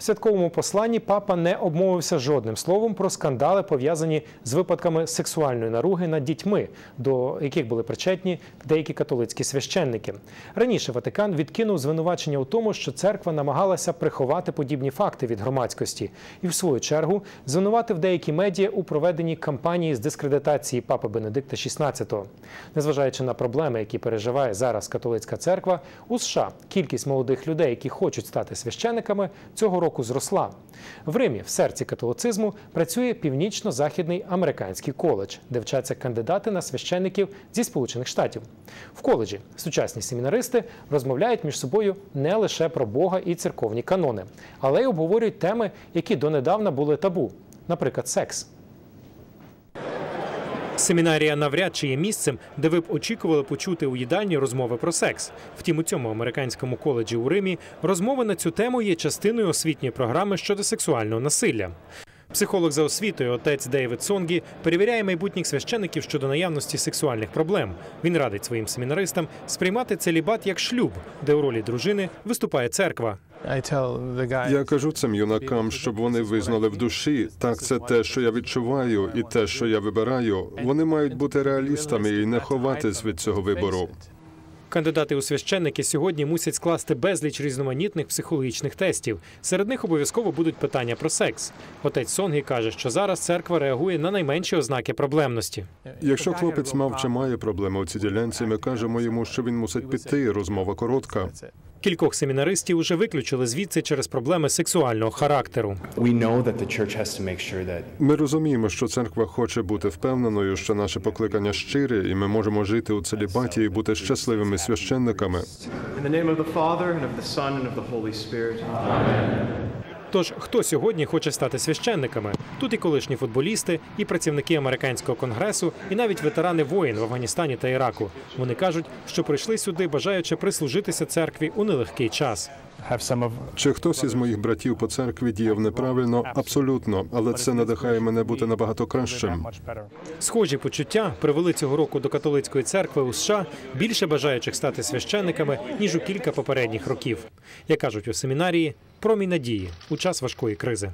Святковому посланні папа не обмовився жодним словом про скандали, пов'язані з випадками сексуальної наруги над дітьми, до яких були причетні деякі католицькі священники. Раніше Ватикан відкинув звинувачення у тому, що церква намагалася приховати подібні факти від громадськості, і в свою чергу звинуватив деякі медіа у проведенні кампанії з дискредитації папи Бенедикта XVI. Незважаючи на проблеми, які переживає зараз католицька церква, у США кількість молодих людей, які хочуть стати священниками, цього року зросла. В Римі, в серці католицизму, працює північно-західний американський коледж, де вчаться кандидати на священників зі Сполучених Штатів. В коледжі сучасні семінаристи розмовляють між собою не лише про Бога і церковні канони, але й обговорюють теми, які донедавна були табу, наприклад, секс. Семінарія навряд чи є місцем, де ви б очікували почути у їдальні розмови про секс. Втім, у цьому американському коледжі у Римі розмови на цю тему є частиною освітньої програми щодо сексуального насилля. Психолог за освітою, отець Дейвід Сонгі, перевіряє майбутніх священиків щодо наявності сексуальних проблем. Він радить своїм семінаристам сприймати целібат як шлюб, де у ролі дружини виступає церква. Я кажу цим юнакам, щоб вони визнали в душі. Так, це те, що я відчуваю, і те, що я вибираю. Вони мають бути реалістами і не ховатись від цього вибору. Кандидати у священники сьогодні мусять скласти безліч різноманітних психологічних тестів. Серед них обов'язково будуть питання про секс. Отець Сонгі каже, що зараз церква реагує на найменші ознаки проблемності. Якщо хлопець мав чи має проблеми у цій ділянці, ми кажемо йому, що він мусить піти. Розмова коротка. Кількох семінаристів уже виключили звідси через проблеми сексуального характеру. Ми розуміємо, що церква хоче бути впевненою, що наше покликання щире, і ми можемо жити у целібаті і бути щасливими священниками. In Тож хто сьогодні хоче стати священниками? Тут і колишні футболісти, і працівники американського конгресу, і навіть ветерани воїн в Афганістані та Іраку. Вони кажуть, що прийшли сюди, бажаючи прислужитися церкві у нелегкий час. Have Чи хтось із моїх братів по церкві діяв неправильно? Абсолютно, але це надихає мене бути набагато кращим. Схожі почуття привели цього року до католицької церкви у США більше бажаючих стати священниками ніж у кілька попередніх років. Як кажуть у семінарії, промінь надії у час важкої кризи.